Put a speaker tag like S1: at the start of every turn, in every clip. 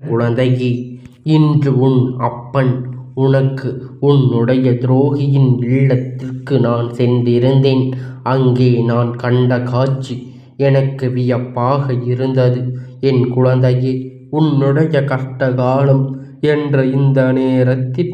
S1: குழந்தையே இன்று உன் அப்பன் உனக்கு உன்னுடைய துரோகியின் இல்லத்திற்கு நான் சென்றிருந்தேன். அங்கே நான் கண்ட காட்சி எனக்கு வியப்பாக இருந்தது. என் குழந்தையே உன்னுடைய கஷ்ட காலம் என்ற இந்த நேரத்தில்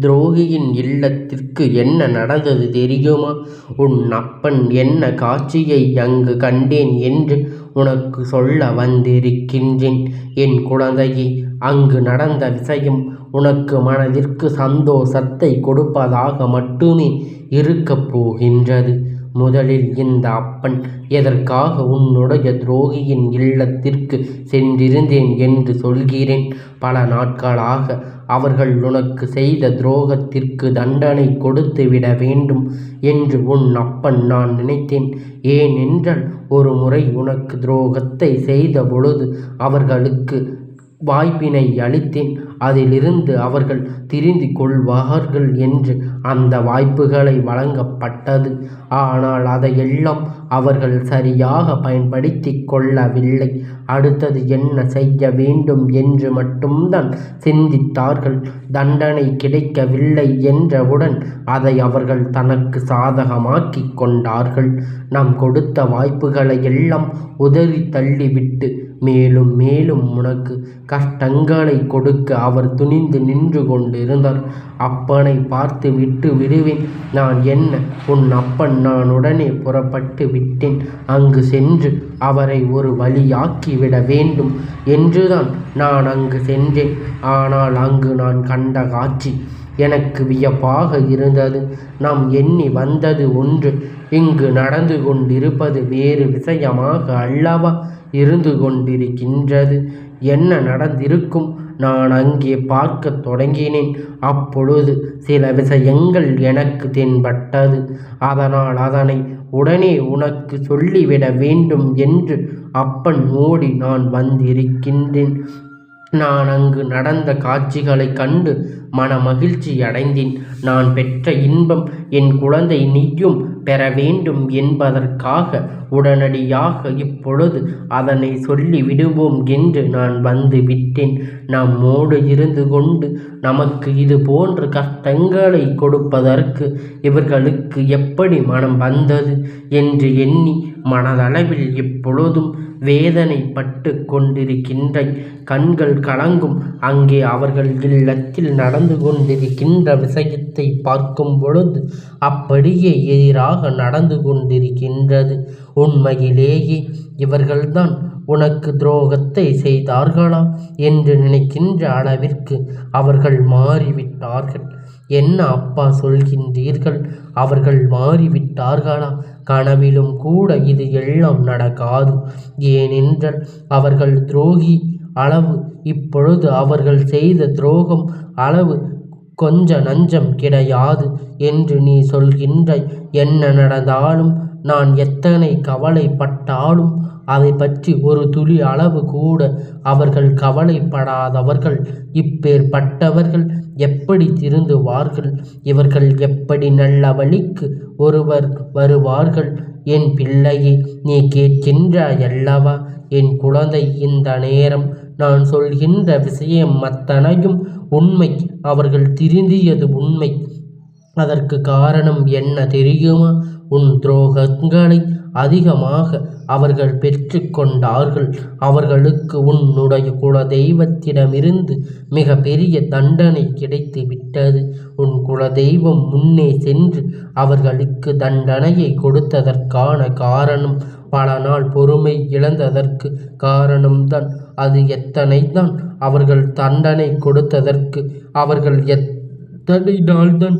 S1: துரோகியின் இல்லத்திற்கு என்ன நடந்தது தெரியுமா? உன் அப்பன் என்ன காட்சியை அங்கு கண்டேன் என்று உனக்கு சொல்ல வந்திருக்கின்றேன். என் குழந்தையே அங்கு நடந்த விஷயம் உனக்கு மனதிற்கு சந்தோஷத்தை கொடுப்பதாக மட்டுமே இருக்கப் போகின்றது. முதலில் இந்த அப்பன் எதற்காக உன்னுடைய துரோகியின் இல்லத்திற்கு சென்றிருந்தேன் என்று சொல்கிறேன். பல நாட்களாக அவர்கள் உனக்கு செய்த துரோகத்திற்கு தண்டனை கொடுத்து விட வேண்டும் என்று உன் அப்பன் நான் நினைத்தேன். ஏனென்றால் ஒரு முறை உனக்கு துரோகத்தை செய்த பொழுது அவர்களுக்கு வாய்ப்பினை அளித்தேன். அதிலிருந்து அவர்கள் திருந்தி கொள்வார்கள் என்று அந்த வாய்ப்புகளை வழங்கப்பட்டது. ஆனால் அதையெல்லாம் அவர்கள் சரியாக பயன்படுத்தி கொள்ளவில்லை. அடுத்தது என்ன செய்ய வேண்டும் என்று மட்டும்தான் சிந்தித்தார்கள். தண்டனை கிடைக்கவில்லை என்றவுடன் அதை அவர்கள் தனக்கு சாதகமாக்கி கொண்டார்கள். நாம் கொடுத்த வாய்ப்புகளை எல்லாம் உதறி தள்ளிவிட்டு மேலும் மேலும் உனக்கு கஷ்டங்களை கொடுக்க அவர் துணிந்து நின்று கொண்டிருந்தார். அப்பனை பார்த்து விட்டு விடுவேன். நான் என்ன? உன் அப்பன் நான் உடனே புறப்பட்டு விட்டேன். அங்கு சென்று அவரை ஒரு வழியாக்கி விட வேண்டும் என்றுதான் நான் அங்கு சென்றேன். ஆனால் அங்கு நான் கண்ட காட்சி எனக்கு வியப்பாக இருந்தது. நாம் எண்ணி வந்தது ஒன்று. இங்கு நடந்து கொண்டிருப்பது வேறு விஷயமாக அல்லவா? இருந்து கொண்டிருக்கின்றது. என்ன நடந்திருக்கும்? நான் அங்கே பார்க்கத் தொடங்கினேன். அப்பொழுது சில விஷயங்கள் எனக்கு தென்பட்டது. அதனால் அதனை உடனே உனக்கு சொல்லிவிட வேண்டும் என்று அப்பன் ஓடி நான் வந்திருக்கின்றேன். நான் அங்கு நடந்த காட்சிகளைக் கண்டு மன மகிழ்ச்சி அடைந்தேன். நான் பெற்ற இன்பம் என் குழந்தை நீயும் பெற வேண்டும் என்பதற்காக உடனடியாக இப்பொழுது அதனை சொல்லி விடுவோம் என்று நான் வந்து விட்டேன் நம்மோடு இருந்து கொண்டு நமக்கு இது போன்ற கஷ்டங்களை கொடுப்பதற்கு இவர்களுக்கு எப்படி மனம் வந்தது என்று எண்ணி மனதளவில் இப்பொழுதும் வேதனைப்பட்டு கொண்டிருக்கின்ற கண்கள் கலங்கும். அங்கே அவர்கள் இல்லத்தில் நடந்து கொண்டிருக்கின்ற விஷயத்தை பார்க்கும் பொழுது அப்படியே எதிராக நடந்து கொண்டிருக்கின்றது. உண்மையிலேயே இவர்கள்தான் உனக்கு துரோகத்தை செய்தார்களா என்று நினைக்கின்ற அளவிற்கு அவர்கள் மாறிவிட்டார்கள். என்ன அப்பா சொல்கின்றீர்கள்? அவர்கள் மாறிவிட்டார்களா? கனவிலும் கூட இது எல்லாம் நடக்காது. ஏனென்றால் அவர்கள் துரோகி அளவு இப்பொழுது அவர்கள் செய்த துரோகம் அளவு கொஞ்ச நஞ்சம் கிடையாது என்று நீ சொல்கின்றாய். என்ன நடந்தாலும் நான் எத்தனை கவலைப்பட்டாலும் அதை பற்றி ஒரு துளி அளவு கூட அவர்கள் கவலைப்படாதவர்கள். இப்பேற்பட்டவர்கள் எப்படி திருந்துவார்கள்? இவர்கள் எப்படி நல்ல வழிக்கு ஒருவர் வருவார்கள்? என் பிள்ளையே நீ கேட்கின்றாயல்லவா என் குழந்தை இந்த நேரம் நான் சொல்கின்ற விஷயம் அத்தனையும் உண்மை. அவர்கள் திருந்தியது உண்மை. அதற்கு காரணம் என்ன தெரியுமா? உன் துரோகங்களை அதிகமாக அவர்கள் பெற்று கொண்டார்கள் அவர்களுக்கு உன்னுடைய குல தெய்வத்திடமிருந்து மிக பெரிய தண்டனை கிடைத்து விட்டது உன் குல தெய்வம் முன்னே சென்று அவர்களுக்கு தண்டனையை கொடுத்ததற்கான காரணம் பல நாள் பொறுமை இழந்ததற்கு காரணம்தான். அது எத்தனை தான் அவர்கள் தண்டனை கொடுத்ததற்கு அவர்கள் எத்தனை நாள்தான்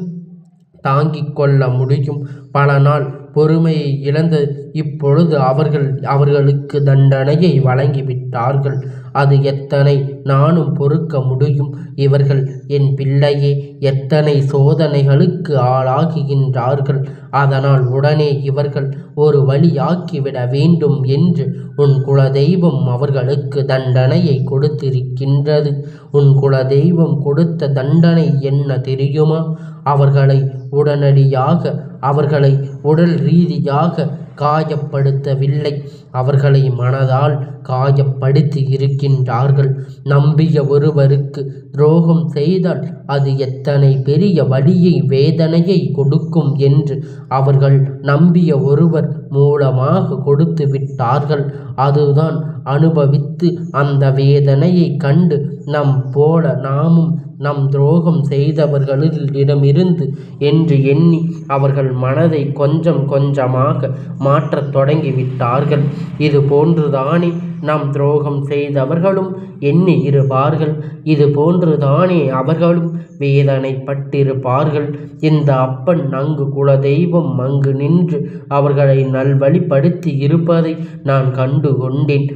S1: தாங்கிக் கொள்ள முடியும்? பல நாள் பொறுமையை இழந்து இப்பொழுது அவர்கள் அவர்களுக்கு தண்டனையை வழங்கிவிட்டார்கள். அது எத்தனை? நானும் பொறுக்க முடியும். இவர்கள் என் பிள்ளையே எத்தனை சோதனைகளுக்கு ஆளாகுகின்றார்கள். அதனால் உடனே இவர்கள் ஒரு வழியாக்கிவிட வேண்டும் என்று உன் குலதெய்வம் அவர்களுக்கு தண்டனையை கொடுத்திருக்கின்றது. உன் குலதெய்வம் கொடுத்த தண்டனை என்ன தெரியுமா? அவர்களை உடனடியாக அவர்களை உடல் ரீதியாக காயப்படுத்தவில்லை. அவர்களை மனதால் காயப்படுத்தி இருக்கின்றார்கள். நம்பிய ஒருவருக்கு துரோகம் செய்தால் அது எத்தனை பெரிய வழியை வேதனையை கொடுக்கும் என்று அவர்கள் நம்பிய ஒருவர் மூலமாக கொடுத்து விட்டார்கள். அதுதான் அனுபவித்து அந்த வேதனையை கண்டு நம் போல நாமும் நம் துரோகம் செய்தவர்களிடமிருந்து என்று எண்ணி அவர்கள் மனதை கொஞ்சம் கொஞ்சமாக மாற்றத் தொடங்கிவிட்டார்கள். இது போன்றுதானே நம் துரோகம் செய்தவர்களும் எண்ணி இருப்பார்கள். இது போன்றுதானே அவர்களும் வேதனைப்பட்டிருப்பார்கள். இந்த அப்பன் அங்கு குலதெய்வம் அங்கு நின்று அவர்களை நல்வழிப்படுத்தி இருப்பதை நான் கண்டு கொண்டேன்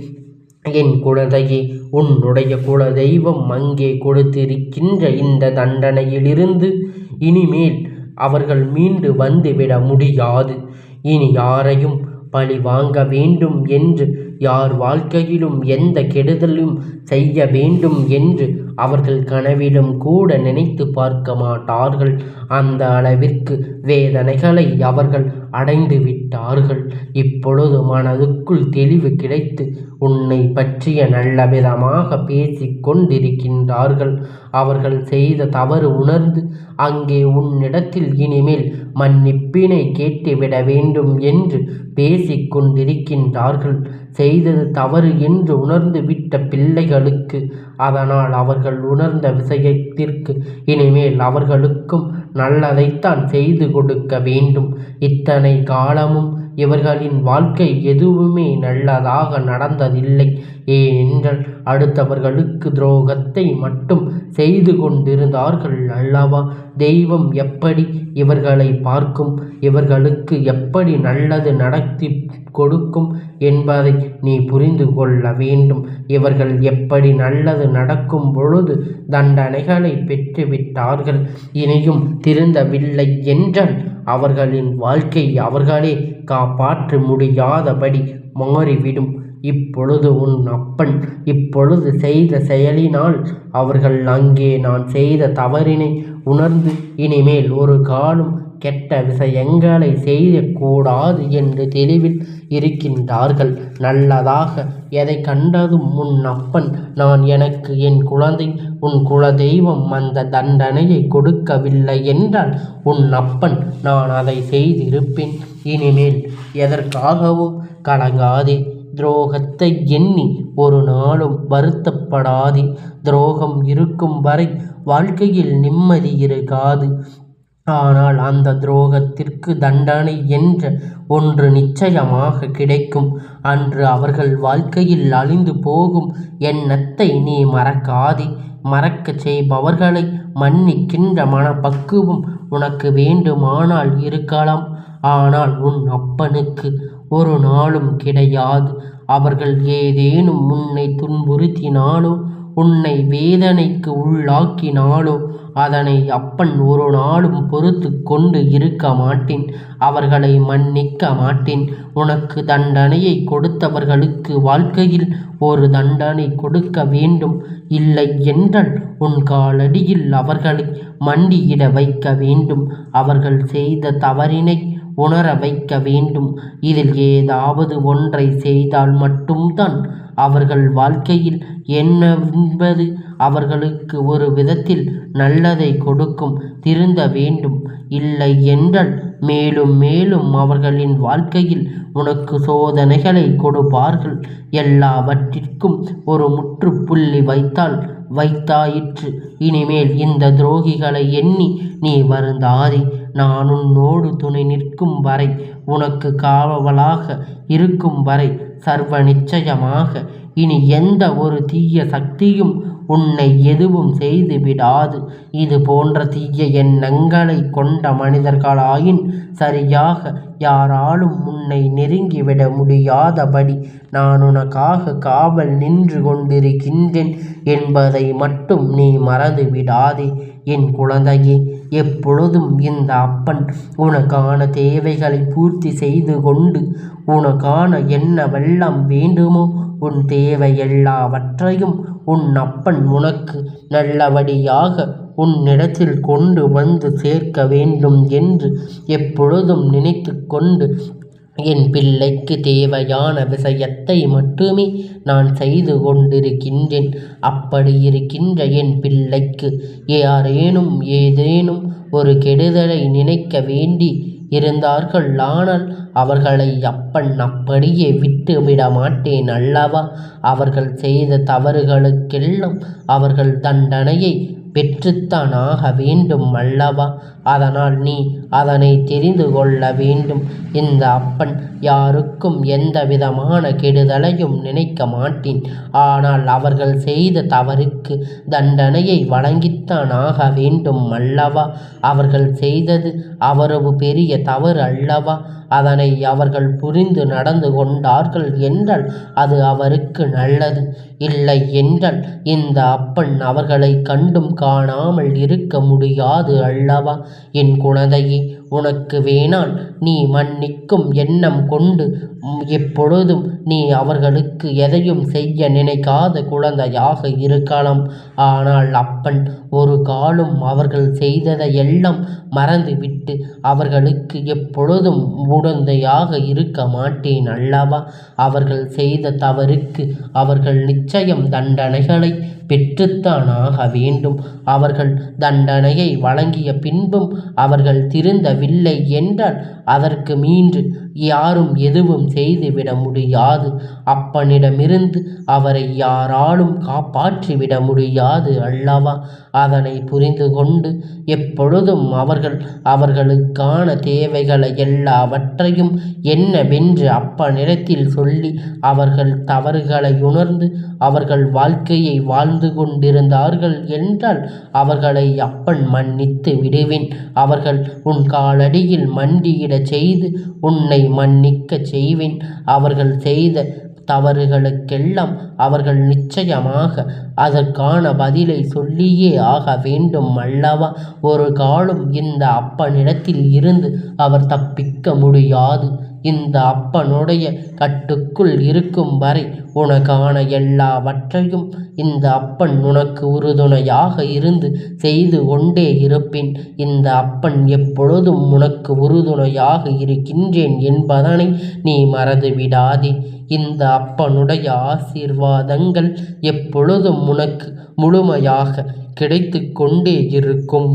S1: என் குழந்தையே உன்னுடைய குலதெய்வம் அங்கே கொடுத்திருக்கின்ற இந்த தண்டனையிலிருந்து இனிமேல் அவர்கள் மீண்டு வந்துவிட முடியாது. இனி யாரையும் பழி வாங்க வேண்டும் என்று யார் வாழ்க்கையிலும் எந்த கெடுதலும் செய்ய வேண்டும் என்று அவர்கள் கனவிலும் கூட நினைத்து பார்க்க மாட்டார்கள். அந்த அளவிற்கு வேதனைகளை அவர்கள் அடைந்து விட்டார்கள். இப்பொழுது மனதுக்குள் தெளிவு கிடைத்து உன்னை பற்றிய நல்ல விதமாக பேசிக் கொண்டிருக்கின்றார்கள் அவர்கள் செய்த தவறு உணர்ந்து அங்கே உன்னிடத்தில் இனிமேல் மன்னிப்பினை கேட்டுவிட வேண்டும் என்று பேசிக் கொண்டிருக்கின்றார்கள் செய்தது தவறு என்று உணர்ந்து விட்ட பிள்ளைகளுக்கு அதனால் அவர்கள் உணர்ந்த விஷயத்திற்கு இனிமேல் அவர்களுக்கும் நல்லதைத்தான் செய்து கொடுக்க வேண்டும். இத்தனை காலமும் இவர்களின் வாழ்க்கை எதுவுமே நல்லதாக நடந்ததில்லை. ஏனென்றால் அடுத்தவர்களுக்கு துரோகத்தை மட்டும் செய்து கொண்டிருந்தார்கள் அல்லவா? தெய்வம் எப்படி இவர்களை பார்க்கும்? இவர்களுக்கு எப்படி நல்லது நடத்தி கொடுக்கும் என்பதை நீ புரிந்து கொள்ள வேண்டும். இவர்கள் எப்படி நல்லது நடக்கும் பொழுது தண்டனைகளை பெற்றுவிட்டார்கள். இனியும் திருந்தவில்லை என்றால் அவர்களின் வாழ்க்கை அவர்களே காப்பாற்ற முடியாதபடி மாறிவிடும். இப்பொழுது உன் அப்பன் இப்பொழுது செய்த செயலினால் அவர்கள் அங்கே நான் செய்த தவறினை உணர்ந்து இனிமேல் ஒரு காலம் கெட்ட விஷயங்களை செய்யக்கூடாது என்று தெளிவில் இருக்கின்றார்கள். நல்லதாக எதை கண்டதும் உன் அப்பன்? நான் எனக்கு என் குழந்தை உன் குலதெய்வம் அந்த தண்டனையை கொடுக்கவில்லை என்றால் உன் அப்பன் நான் அதை செய்திருப்பேன். இனிமேல் எதற்காகவும் கலங்காதே. துரோகத்தை எண்ணி ஒரு நாளும் வருத்தப்படாதே. துரோகம் இருக்கும் வரை வாழ்க்கையில் நிம்மதி இருக்காது. ஆனால் அந்த துரோகத்திற்கு தண்டனை என்ற ஒன்று நிச்சயமாக கிடைக்கும். அன்று அவர்கள் வாழ்க்கையில் அழிந்து போகும். எண்ணத்தை நீ மறக்காதே. மறக்கச் செய்பவர்களை மன்னிக்கின்ற மனப்பக்குவம் உனக்கு வேண்டுமானால் இருக்கலாம். ஆனால் உன் அப்பனுக்கு ஒரு நாளும் கிடையாது. அவர்கள் ஏதேனும் உன்னை துன்புறுத்தினாலோ உன்னை வேதனைக்கு உள்ளாக்கினாலோ அதனை அப்பன் ஒரு நாளும் பொறுத்து கொண்டு இருக்க மாட்டேன். அவர்களை மன்னிக்க மாட்டேன். உனக்கு தண்டனையை கொடுத்தவர்களுக்கு வாழ்க்கையில் ஒரு தண்டனை கொடுக்க வேண்டும். இல்லை என்றால் உன் காலடியில் அவர்களை மண்டியிட வைக்க வேண்டும். அவர்கள் செய்த தவறினை உணர வைக்க வேண்டும். இதில் ஏதாவது ஒன்றை செய்தால் மட்டும்தான் அவர்கள் வாழ்க்கையில் என்னவென்பது அவர்களுக்கு ஒரு விதத்தில் நல்லதை கொடுக்கும். திருந்த வேண்டும். இல்லை என்றால் மேலும் மேலும் அவர்களின் வாழ்க்கையில் உனக்கு சோதனைகளை கொடுப்பார்கள். எல்லாவற்றிற்கும் ஒரு முற்றுப்புள்ளி வைத்தால் வைத்தாயிற்று. இனிமேல் இந்த துரோகிகளை எண்ணி நீ வருந்தாதே. நான் உன்னோடு துணை நிற்கும் வரை உனக்கு காவலாக இருக்கும் வரை சர்வ நிச்சயமாக. இனி எந்த ஒரு தீய சக்தியும் உன்னை எதுவும் செய்து விடாது. இது போன்ற தீய எண்ணங்களை கொண்ட மனிதர்களாயின் சரியாக யாராலும் உன்னை நெருங்கிவிட முடியாதபடி நான் உனக்காக காவல் நின்று கொண்டிருக்கின்றேன் என்பதை மட்டும் நீ மறந்து விடாதே. என் குழந்தையே எப்பொழுதும் இந்த அப்பன் உனக்கான தேவைகளை பூர்த்தி செய்து கொண்டு உனக்கான என்னவெல்லாம் வேண்டுமோ உன் தேவை எல்லாவற்றையும் உன் அப்பன் உனக்கு நல்லபடியாக உன்னிடத்தில் கொண்டு வந்து சேர்க்க வேண்டும் என்று எப்பொழுதும் நினைத்து கொண்டு என் பிள்ளைக்கு தேவையான விஷயத்தை மட்டுமே நான் செய்து கொண்டிருக்கின்றேன். அப்படி இருக்கின்ற என் பிள்ளைக்கு யாரேனும் ஏதேனும் ஒரு கெடுதலை நினைக்க வேண்டி இருந்தார்கள். ஆனால் அவர்களை அப்பன் அப்படியே விட்டுவிட மாட்டேன் அல்லவா? அவர்கள் செய்த தவறுகளுக்கெல்லாம் அவர்கள் தண்டனையை பெற்றுத்தான் ஆக வேண்டும் அல்லவா? அதனால் நீ அதனை தெரிந்து கொள்ள வேண்டும். இந்த அப்பன் யாருக்கும் எந்த விதமான கெடுதலையும் நினைக்க மாட்டேன். ஆனால் அவர்கள் செய்த தவறுக்கு தண்டனையை வழங்கித்தான் ஆக வேண்டும் அல்லவா? அவர்கள் செய்தது அவரவு பெரிய தவறு அல்லவா? அதனை அவர்கள் புரிந்து நடந்து கொண்டார்கள் என்றால் அது அவருக்கு நல்லது. இல்லை என்றால் இந்த அப்பன் அவர்களை கண்டும் காணாமல் இருக்க முடியாது அல்லவா? என் குழந்தையே உனக்கு வேணால் நீ மன்னிக்கும் எண்ணம் கொண்டு எப்பொழுதும் நீ அவர்களுக்கு எதையும் செய்ய நினைக்காத குழந்தையாக இருக்கலாம். ஆனால் அப்பன் ஒரு காலும் அவர்கள் செய்ததையெல்லாம் மறந்துவிட்டு அவர்களுக்கு எப்பொழுதும் உடந்தையாக இருக்க மாட்டேன் அல்லவா? அவர்கள் செய்த தவறுக்கு அவர்கள் நிச்சயம் தண்டனைகளை பெற்றுத்தான் ஆக வேண்டும். அவர்கள் தண்டனையை வழங்கிய பின்பும் அவர்கள் திருந்த திருந்தவில்லை என்றால் அதற்கு மீண்டு யாரும் எதுவும் செய்துவிட முடியாது. அப்பனிடமிருந்து அவரை யாராலும் காப்பாற்றிவிட முடியாது அல்லவா? அதனை புரிந்து கொண்டு எப்பொழுதும் அவர்கள் அவர்களுக்கான தேவைகளை எல்லாவற்றையும் என்னவென்று அப்பனிடத்தில் சொல்லி அவர்கள் தவறுகளை உணர்ந்து அவர்கள் வாழ்க்கையை வாழ்ந்து கொண்டிருந்தார்கள் என்றால் அவர்களை அப்பன் மன்னித்து விடுவேன். அவர்கள் உன் காலடியில் மண்டியிடச் செய்து உன்னை மன்னிக்கச் செய்வேன். அவர்கள் செய்த தவறுகளுக்கெல்லாம் அவர்கள் நிச்சயமாக அதற்கான பதிலை சொல்லியே ஆக வேண்டும் அல்லவா? ஒரு காலம் இந்த அப்பனிடத்தில் இருந்து அவர் தப்பிக்க முடியாது. இந்த அப்பனுடைய கட்டுக்குள் இருக்கும் வரை உனக்கான எல்லாவற்றையும் இந்த அப்பன் உனக்கு உறுதுணையாக இருந்து செய்து கொண்டே இருப்பேன் இந்த அப்பன் எப்பொழுதும் உனக்கு உறுதுணையாக இருக்கின்றேன் என்பதனை நீ மறந்துவிடாதே. இந்த அப்பனுடைய ஆசீர்வாதங்கள் எப்பொழுதும் உனக்கு முழுமையாக கிடைத்து கொண்டே இருக்கும்.